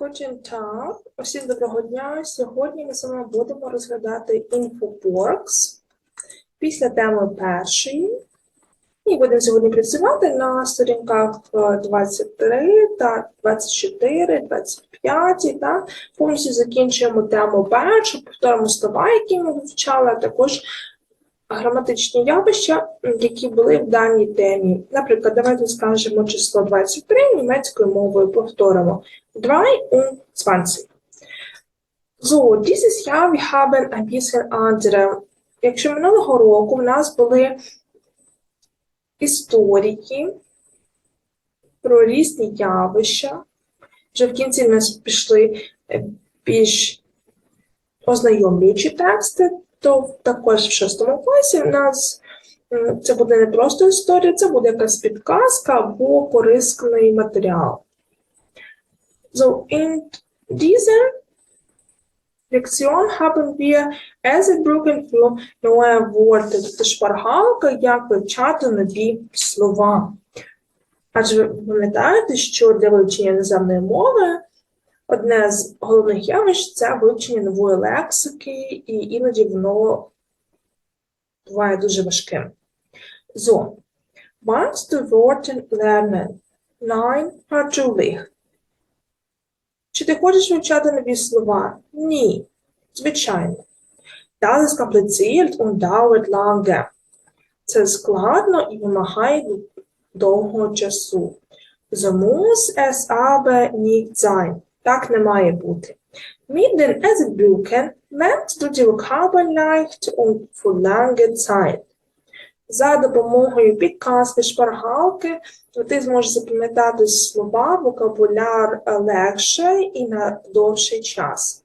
Tag. Усім доброго дня. Сьогодні ми з вами будемо розглядати InfoWorks після теми першої. І будемо сьогодні працювати на сторінках е, 23 та 24, 25. Та повністю закінчуємо тему першу, повторимо слова, які ми вивчали, а також граматичні явища, які були в даній темі. Наприклад, давайте скажемо число 23 німецькою мовою повторимо. 2 und 20. So, dieses Jahr wir haben ein bisschen andere. Якщо минулого року в нас були історії про різні явища, вже в кінці в нас пішли е, більш ознайомлюючі тексти, то також в шостому класі в нас це буде не просто історія, це буде якась підказка або корисний матеріал. So, in dieser Lektion haben wir Eselsbrücken für neue Worte, тобто шпаргалка, як вивчати нові слова. Адже ви пам'ятаєте, що для вивчення іноземної мови одне з головних явищ це вивчення нової лексики, і іноді воно буває дуже важким. So, willst du Worte lernen? Nein, natürlich. Чи ти хочеш вивчати нові слова? Ні, звичайно. Das ist kompliziert und dauert lange. Це складно і вимагає довгого часу. So muss es aber nicht sein. Так не має бути. Mit den Eselsbrücken lernst du die Vokabeln leicht und für lange Zeit. За допомогою підказки, шпаргалки ти зможеш запам'ятати слова, вокабуляр е, легше і на довший час.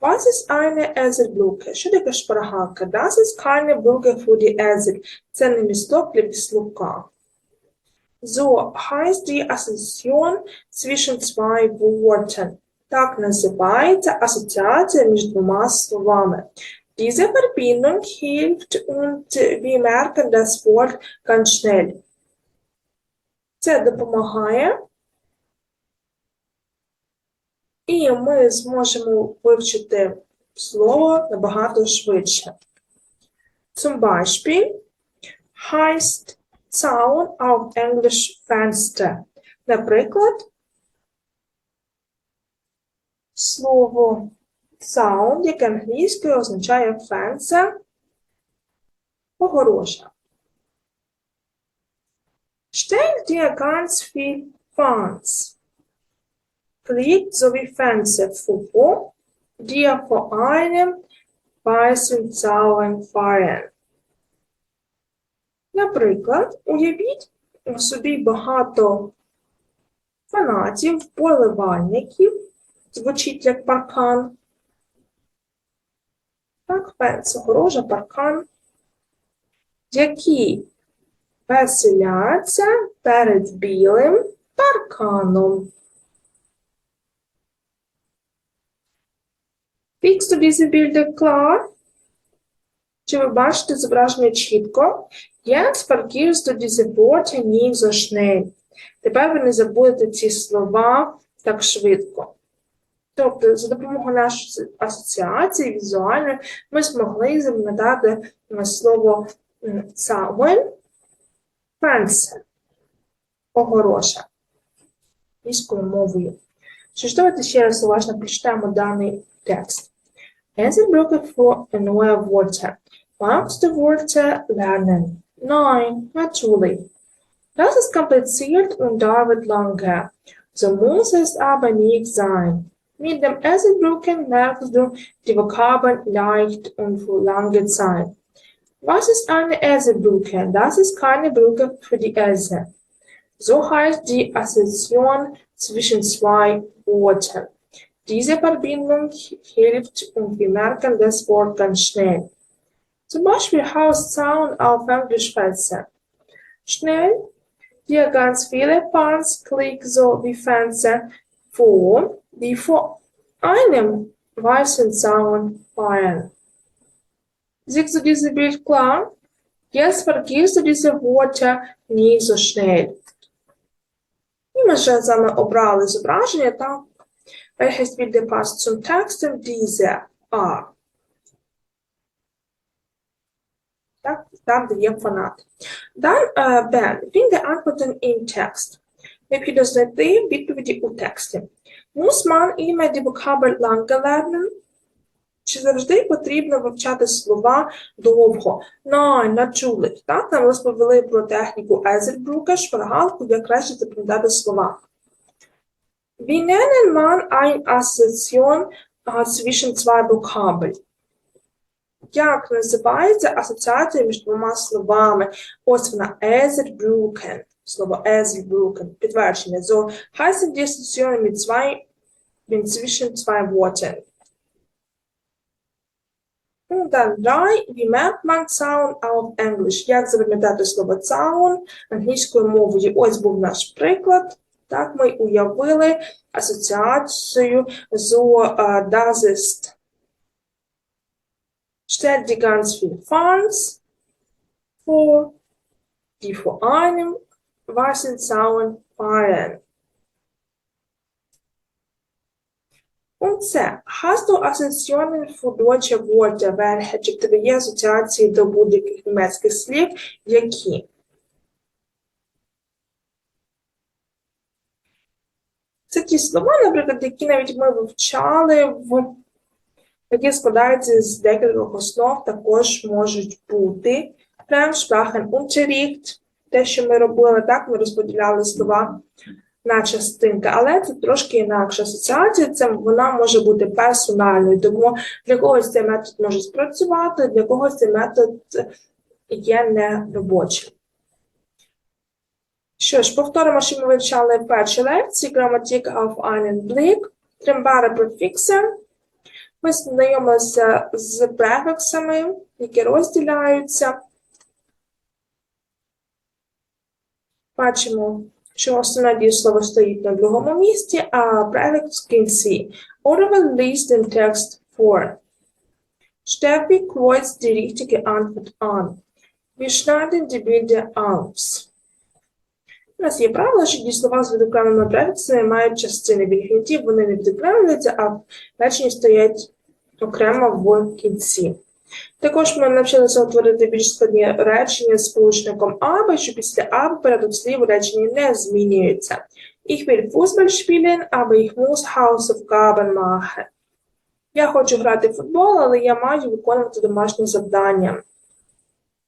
Was ist eine Eselbrücke? Що таке шпаргалка? Das ist keine Brücke für die Esel. Це не місток для віслука. So heißt die Assoziation zwischen zwei Worten. Так називається асоціація між двома словами. Diese Verbindung hilft und wir merken das Wort ganz schnell. Це допомагає, і ми зможемо вивчити слово набагато швидше. Zum Beispiel heißt Zaun auf Englisch Fenster. Наприклад, слово Sound, яке англійською означає fence, огорожа. Stell dir ganz viel Fans. Kriegt sowie Fenster vor, die vor einem weißen Zaun fahren. Наприклад, уявіть собі багато фанатів, вболівальників, звучить як паркан. Так, фенс, огорожа, паркан, які веселяться перед білим парканом. Kriegst du diese Bilder klar? Чи ви бачите зображення чітко? Jetzt vergisst du diese Worte so schnell. Тепер ви не забудете ці слова так швидко. Тобто, за допомогою нашої асоціації візуальної ми змогли запам'ятати е, слово «цауен» – «фенсе» – «огороша» міською мовою. Що ж, давайте ще раз уважно прочитаємо даний текст. Eselsbrücke für neue Worte. Magst du Worte lernen? Nein, natürlich. Das ist kompliziert und dauert lange. So muss es aber nicht sein. Mit dem Esselbrücken lernst du die Vokabeln leicht und für lange Zeit. Was ist eine Esselbrücke? Das ist keine Brücke für die Esel. So heißt die Assoziation zwischen zwei Worten. Diese Verbindung hilft und wir merken das Wort ganz schnell Zum Beispiel Hauszaun auf Englisch Fenster. Schnell dir ganz viele Fans klick so wie Fenster vor, die vor einem weißen Zaun fallen. Siehst du dieses Bild klar? Jetzt vergisst du diese Worte nicht so schnell. І ми вже з вами обрали зображення, так? Welches Bild passt zum Text? Diese A. Так, Там, де є фанат. Далі е, Б. Він де antworten in text. Необхідно знайти відповіді у тексті. Die Vokabel lange lernen? Чи завжди потрібно вивчати слова довго? Nein, natürlich. Так, нам розповіли про техніку Езельбрука, шпаргалку, як краще запам'ятати слова. Nennen man eine Assoziation zwischen zwei Vokabeln? Як називається асоціація між двома словами? Ось вона Езельбрукен. Слово Езельbruken. Підтвердження. So heißen die Assoziationen mit zwei, mit zwischen zwei Worten. Und dann drei, wie merkt man Zaun auf Englisch? Як запам'ятати слово Zaun англійською мовою? Ось був наш приклад. Так, ми уявили асоціацію з uh, das ist. Stellt die ganz viel Fans vor, die vor einem weißen Zaun fahren. Und це hast du Assoziationen für deutsche Wörter, welche є асоціації до будь-яких німецьких слів, які? Це ті слова, наприклад, які навіть ми вивчали в які складаються з декількох основ, також можуть бути Fremdsprachenunterricht, те, що ми робили, так, ми розподіляли слова на частинки, але це трошки інакша асоціація, це вона може бути персональною, тому для когось цей метод може спрацювати, для когось цей метод є неробочим. Що ж, повторимо, що ми вивчали в першій лекції Grammatik auf einen Blick, тримбари префікси. Ми знайомилися з префіксами, які розділяються. Бачимо, що основне дієслово стоїть на другому місці, а префікс в кінці. Orwell liest den Text vor. Steffi kreuzt die richtige Antwort an. Wir schneiden die Bilder aus. У нас є правило, що дієслова з відокремленими префіксами мають частини. В вони не відокремлюються, а в реченні стоять окремо в кінці. Також ми навчилися утворити більш складні речення з сполучником «aber», що після «aber» передок слів у реченні не змінюється. Ich will Fußball spielen, aber ich muss Hausaufgaben machen. Я хочу грати в футбол, але я маю виконувати домашнє завдання.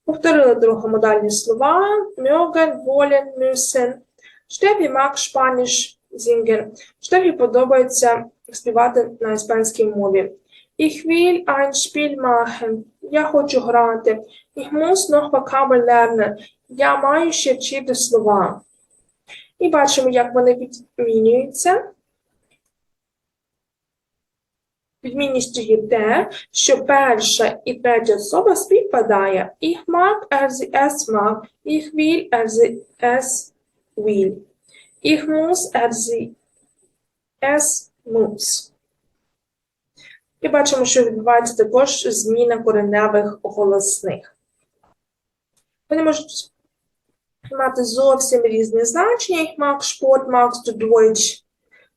Повторили другомодальні слова. Mögen, wollen, müssen. Штефі mag Spanisch singen. Штефі подобається співати на іспанській мові. Ich will ein Spiel machen. Я хочу грати. Ich muss noch Vokabeln lernen. Я маю ще вчити слова. І бачимо, як вони відмінюються. Відмінністю є те, що перша і третя особа співпадає. Ich mag, er sie es mag. Ich will, er sie es will. Ich muss, er es muss. І бачимо, що відбувається також зміна кореневих голосних. Вони можуть мати зовсім різні значення. Mag Sport, magst du Deutsch?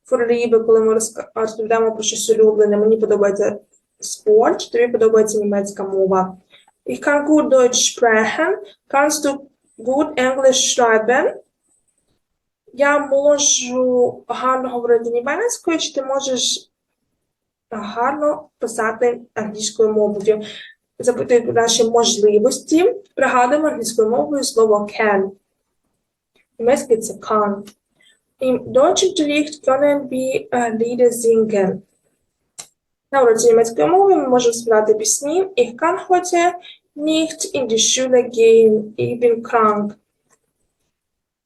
Форліби, коли ми розповідаємо про щось улюблене, мені подобається спорт, тобі подобається німецька мова. Ich kann gut Deutsch sprechen. Kannst du gut English schreiben? Я можу гарно говорити німецькою, чи ти можеш гарно писати англійською мовою? Запитують наші можливості. Пригадуємо англійською мовою слово can. Німецький це kann. Im Deutschunterricht können wir äh, Lieder singen. На уроці німецької мови ми можемо співати пісні. Ich kann heute nicht in die Schule gehen. Ich bin krank.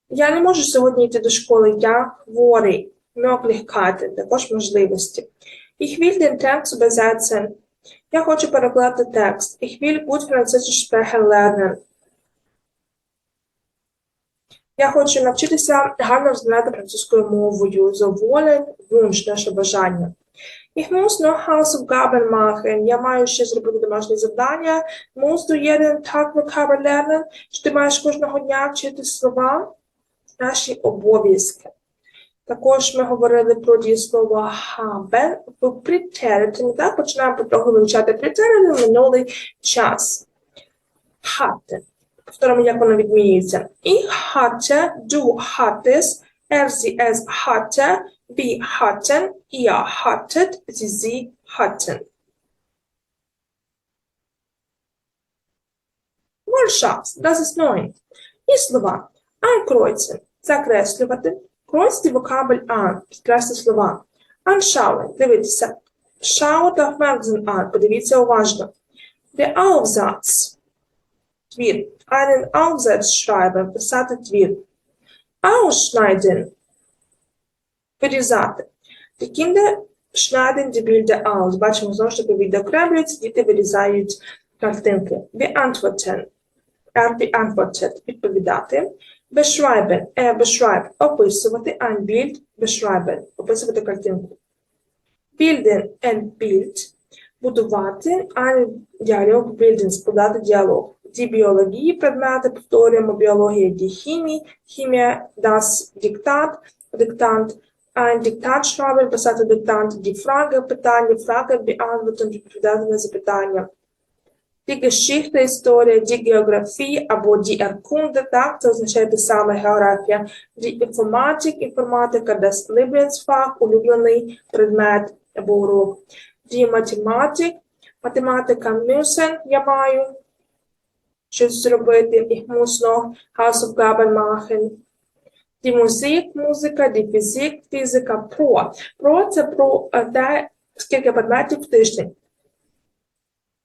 Я не можу сьогодні йти до школи. Я хворий. Möglichkeiten, також можливості. Ich will den Text übersetzen. Я хочу перекладати текст. Ich will gut Französisch sprechen lernen. Я хочу навчитися гарно розмовляти французькою мовою. So wollen, Wunsch, наше бажання. Ich muss noch Hausaufgaben machen. Я маю ще зробити домашнє завдання. Musst du jeden Tag Vokabeln lernen? Чи ти маєш кожного дня вчити слова? Наші обов'язки. Також ми говорили про дієслово haben в претеритумі. Так, починаємо потроху вивчати претеритум в минулий час. Hatte. Повторимо, як воно відмінюється. Ich hatte, du hattest, er, sie, es hatte, wir hatten, ihr hattet, sie, sie das ist neu. І слова. Ankreuzen – закреслювати. Die Vokabel an, підкреслити слова. Anschauen – дивитися. Schaut aufmerksam an, подивіться уважно. Der Aufsatz – твір. Einen Aufsatz schreiben – писати твір. Ausschneiden – вирізати. Die Kinder schneiden die Bilder aus. Бачимо, знову ж таки, відокремлюються, діти вирізають картинки. Beantworten – er beantwortet – відповідати. Beschreiben – er beschreibt – описувати. Ein Bild – beschreiben – описувати картинку. Bilden – ein Bild – будувати. Ein діалог – bilden – складати діалог. Ді біології предмети повторюємо. Біологія – ді хімії. Хімія – das диктат, диктант. Ein Diktat schreiben – писати диктант. Die Frage – питання. Frage – beantworten – відповідати на запитання. Die Geschichte, історія, die Geografie або die Erkunde, так, це означає те саме географія. Die Informatik, інформатика, das Lieblingsfach, улюблений предмет або урок. Die Mathematik, математика, müssen, я маю щось зробити, ich muss noch Hausaufgaben machen. Die Musik, музика, die Physik, фізика, про. Про – це про е, те, скільки предметів в тиждень.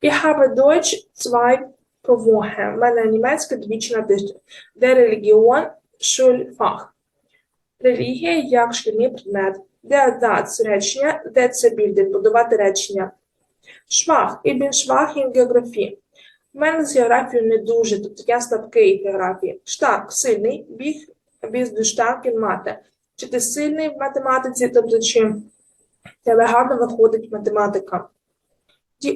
Ich habe Deutsch zwei pro Woche. В мене німецька двічі на тиждень. Der Religion – Schulfach. Релігія як шкільний предмет. Der Satz – речення. Der це білдинг – будувати речення. Schwach. Ich bin schwach in Geografie. В мене з географією не дуже, тобто я слабкий географії. Stark – сильний. Біг du stark in Чи ти сильний в математиці, тобто чи тебе гарно виходить математика.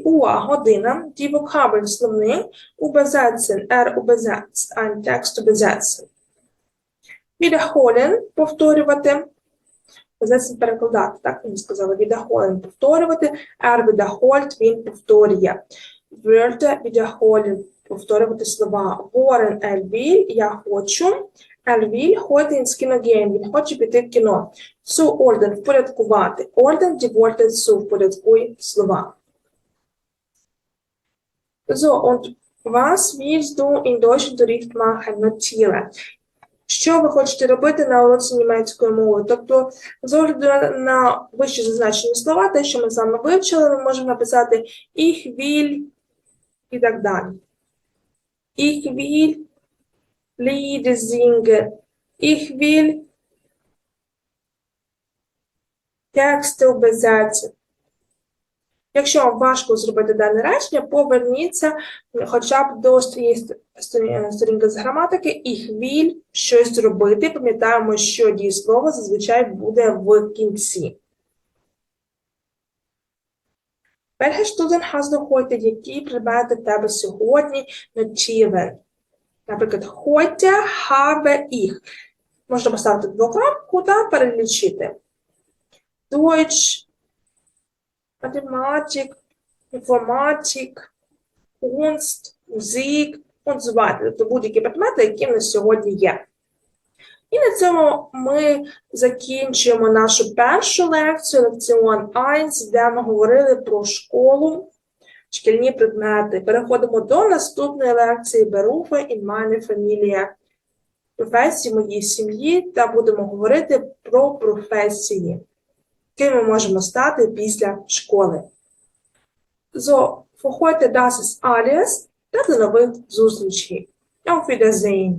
Uhr – година, die Vokabeln – словник, übersetzen, er übersetzt, ein Text übersetzen. Wiederholen – повторювати, übersetzen – перекладати, так мені сказали, wiederholen – повторювати, er wiederholt – він повторює. Wörter – wiederholen – повторювати слова. Er will – я хочу, will – heute ins Kino він хоче піти в кіно. Zu ordnen – впорядкувати. Ordnen – die Worte zu – впорядкуй слова. So, und was willst du in Deutschunterricht machen? Notiere. Що ви хочете робити на уроці німецької мови? Тобто, з огляду на, вище зазначені слова, те, що ми вами вивчили, ми можемо написати ich will і так далі. Ich will Lieder singen. Ich will Texte übersetzen. Якщо вам важко зробити дане речення, поверніться хоча б до сторінки з граматики і хвіль щось зробити. Пам'ятаємо, що дієслово зазвичай буде в кінці. Welche Stunden hast du heute? Які предмети в тебе сьогодні notieren? Наприклад, heute habe ich. Можна поставити двокрапку та перелічити. Deutsch, Mathematik, Informatik, Kunst, Musik und so weiter. Тобто будь-які предмети, які в нас сьогодні є. І на цьому ми закінчуємо нашу першу лекцію, лекціон 1, де ми говорили про школу, шкільні предмети. Переходимо до наступної лекції Berufe in meine Familie. Професії моїй сім'ї та будемо говорити про професії ким ми можемо стати після школи. So, das ist alles. Та до нових зустрічей. Auf Wiedersehen.